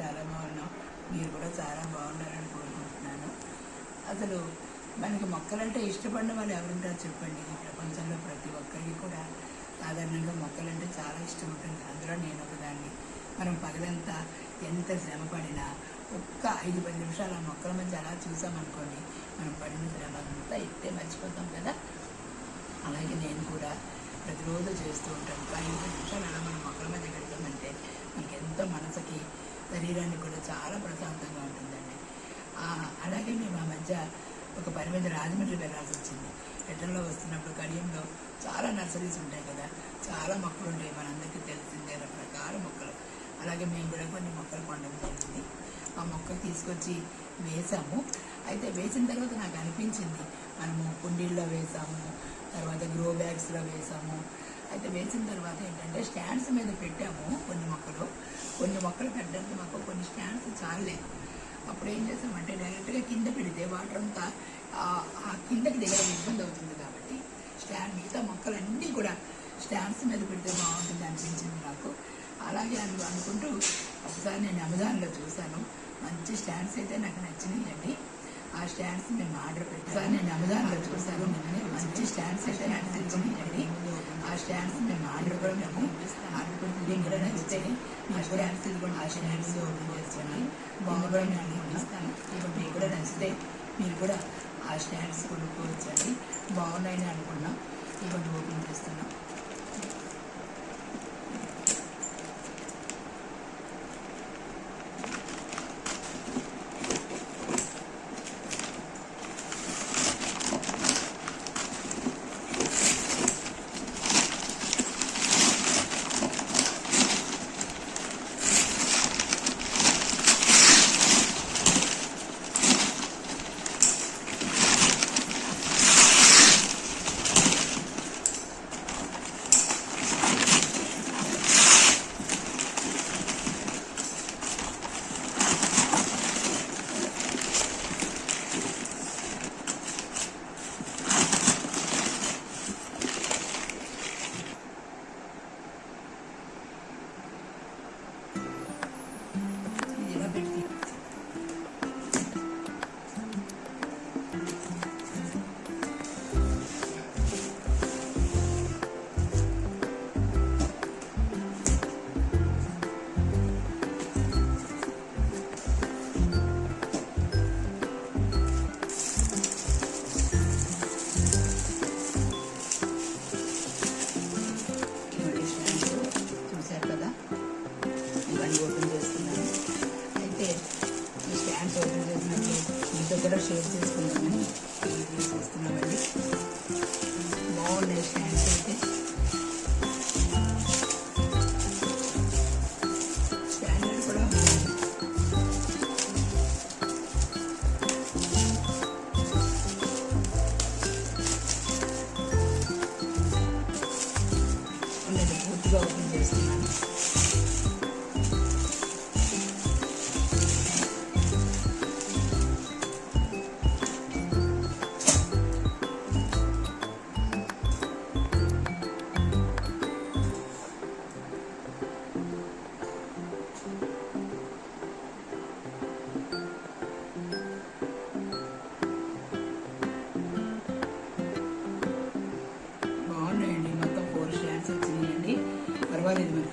చాలా బాగున్నాం మీరు కూడా చాలా బాగున్నారని కోరుకుంటున్నాను. అసలు మనకి మొక్కలంటే ఇష్టపడిన వాళ్ళు ఎవరుంటారో చెప్పండి. ఈ ప్రపంచంలో ప్రతి ఒక్కరికి కూడా సాధారణంగా మొక్కలంటే చాలా ఇష్టం ఉంటుంది. అందులో నేను ఒకదాన్ని. మనం పగలంతా ఎంత శ్రమ పడినా ఒక్క ఐదు పది నిమిషాలు ఆ మొక్కల మధ్య అలా చూసామనుకోండి మనం పడిన శ్రమ అంతా ఎత్తే మర్చిపోతాం కదా? అలాగే నేను కూడా ప్రతిరోజు చేస్తూ ఉంటాను. ఒక ఐదు పది నిమిషాలు అలా మనం మొక్కల మధ్య గడిపామంటే శరీరానికి కూడా చాలా ప్రశాంతంగా ఉంటుందండి. అలాగే మేము ఆ మధ్య ఒక పని మీద రాజమండ్రి వెళ్ళాల్సి వచ్చింది. ఎడ్లలో వస్తున్నప్పుడు కడియంలో చాలా నర్సరీస్ ఉంటాయి కదా చాలా మొక్కలు ఉంటాయి. మనందరికీ తెలిసిందే రకరకాల మొక్కలు. అలాగే మేము కూడా కొన్ని మొక్కలు కొనడం జరిగింది. ఆ మొక్కలు తీసుకొచ్చి వేసాము. అయితే వేసిన తర్వాత నాకు అనిపించింది మనము కుండీల్లో వేసాము తర్వాత గ్రో బ్యాగ్స్లో వేసాము. అయితే వేసిన తర్వాత ఏంటంటే స్టాండ్స్ మీద పెట్టాము కొన్ని మొక్కలు. కొన్ని మొక్కలు పెట్టడానికి మాకు కొన్ని స్టాండ్స్ చాలలేదు అప్పుడు ఏం చేసామంటే డైరెక్ట్గా కింద పెడితే వాటర్ అంతా ఆ- కిందకి దిగడం ఇబ్బంది అవుతుంది కాబట్టి స్టాండ్ మిగతా మొక్కలన్నీ కూడా స్టాండ్స్ మీద పెడితే బాగుంటుంది అనిపించింది నాకు. అలాగే అని అనుకుంటూ ఒకసారి నేను అమెజాన్లో చూశాను. మంచి స్టాండ్స్ అయితే నాకు నచ్చినాయండి. ఆ స్టాండ్స్ మేము ఆర్డర్ పెట్టాను. నేను అమెజాన్లో చూశాను. మంచి స్టాండ్స్ అయితే నాకు నచ్చినాయండి. ఆ స్టాండ్స్ మేము ఆర్డర్ కూడా మేము ఆర్డర్ పెట్టి మీకు నచ్చితే కూడా స్టాండ్స్ ఇదిగోండి ఆ స్టాండ్స్ ఓపెన్ చేసుకొని బాగా కూడా నేను పంపిస్తాను ఇప్పుడు మీకు కూడా నచ్చితే మీరు కూడా ఆ హ్యాండ్స్ కొనుక్కోవచ్చండి బాగున్నాయని అనుకున్నాం. ఇప్పుడు ఓపెన్ చేస్తున్నాం. స్టాండ్ ఓపెన్ చేస్తున్నాను. అయితే ఈ స్టాండ్స్ ఓపెన్ చేసినప్పుడు మీతో కూడా షేర్ చేసుకున్నాను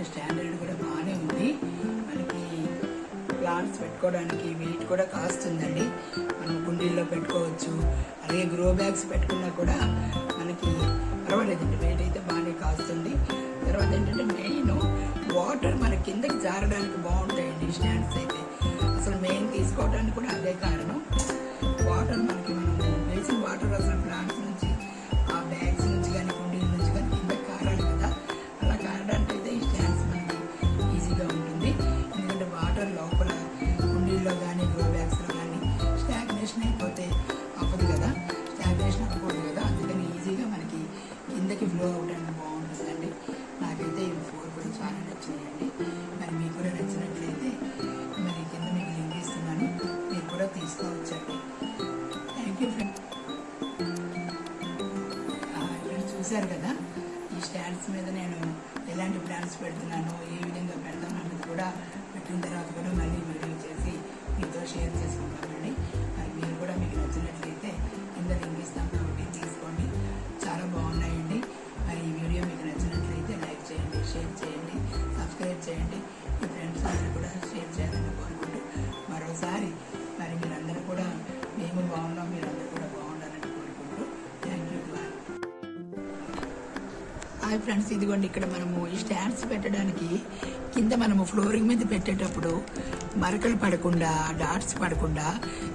మనకి స్టాండర్డ్ కూడా బాగానే ఉంది. మనకి ప్లాంట్స్ పెట్టుకోవడానికి వెయిట్ కూడా కాస్తుందండి మనం కుండీల్లో పెట్టుకోవచ్చు. అలాగే గ్రో బ్యాగ్స్ పెట్టుకున్నా కూడా మనకి పర్వాలేదండి. వెయిట్ అయితే బాగానే కాస్తుంది తర్వాత ఏంటంటే మెయిన్ వాటర్ మన కిందకి జారడానికి బాగుంటాయండి స్టాండ్స్ అయితే. అసలు మెయిన్ తీసుకోవడానికి కూడా అదే కారణం. వాటర్ మనకి మనం వేసిన వాటర్ అసలు ప్లాంట్స్ నుంచి పెడుతున్నాను. హాయ్ ఫ్రెండ్స్ ఇదిగోండి ఇక్కడ మనము ఈ స్టాండ్స్ పెట్టడానికి కింద మనము ఫ్లోరింగ్ మీద పెట్టేటప్పుడు మరకలు పడకుండా డాట్స్ పడకుండా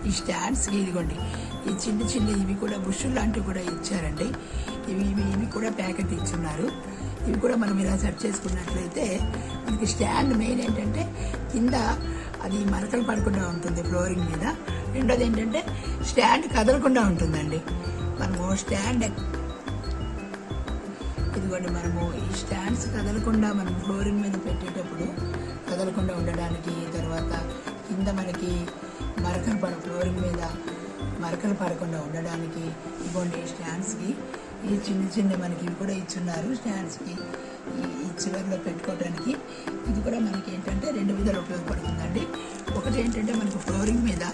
ఈ స్టాండ్స్కి ఇదిగోండి. ఈ చిన్న చిన్న ఇవి కూడా బుషులు లాంటివి కూడా ఇచ్చారండి. ఇవి ఇవి ఇవి కూడా ప్యాకెట్ ఇచ్చున్నారు. ఇవి కూడా మనం ఇలా సెట్ చేసుకున్నట్లయితే మనకి స్టాండ్ మెయిన్ ఏంటంటే కింద అది మరకలు పడకుండా ఉంటుంది ఫ్లోరింగ్ మీద. రెండోది ఏంటంటే స్టాండ్ కదలకుండా ఉంటుందండి. మనము స్టాండ్ ఇదిగోండి మనము ఈ స్టాండ్స్ కదలకుండా మనం ఫ్లోరింగ్ మీద పెట్టేటప్పుడు కదలకుండా ఉండడానికి తర్వాత కింద మనకి మరకలు పడ ఫ్లోరింగ్ మీద మరకలు పడకుండా ఉండడానికి ఇదిగోండి స్టాండ్స్కి. ఈ చిన్న చిన్న మనకి కూడా ఇచ్చున్నారు స్టాండ్స్కి. ఈ చివరిలో పెట్టుకోవడానికి ఇది కూడా మనకి ఏంటంటే రెండు విధాలు ఉపయోగపడుతుందండి. ఒకటి ఏంటంటే మనకు ఫ్లోరింగ్ మీద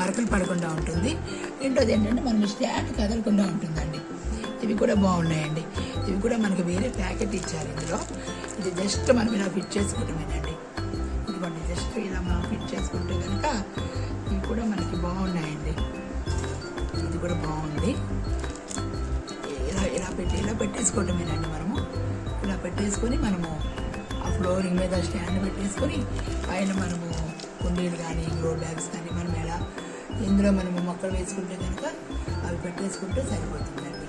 మరకలు పడకుండా ఉంటుంది. రెండోది ఏంటంటే మనం స్టాండ్ కదలకుండా ఉంటుందండి. ఇవి కూడా బాగున్నాయండి. ఇవి కూడా మనకి వేరే ప్యాకెట్ ఇచ్చారు ఇందులో. ఇది జస్ట్ మనం ఇలా ఫిట్ చేసుకోవటమేనండి ఇదిగోండి జస్ట్ ఇలా మనం ఫిట్ చేసుకుంటే కనుక ఇవి కూడా మనకి బాగున్నాయండి. ఇది కూడా బాగుంది. ఇలా ఇలా పెట్టి ఇలా పెట్టేసుకోవటమేనండి మనము. ఇలా పెట్టేసుకొని మనము ఆ ఫ్లోరింగ్ మీద స్టాండ్ పెట్టేసుకొని పైన మనము కుండీలు కానీ గ్రో బ్యాగ్స్ కానీ మనం ఎలా ఇందులో మనము మొక్కలు వేసుకుంటే కనుక అవి పెట్టేసుకుంటే సరిపోతుందండి.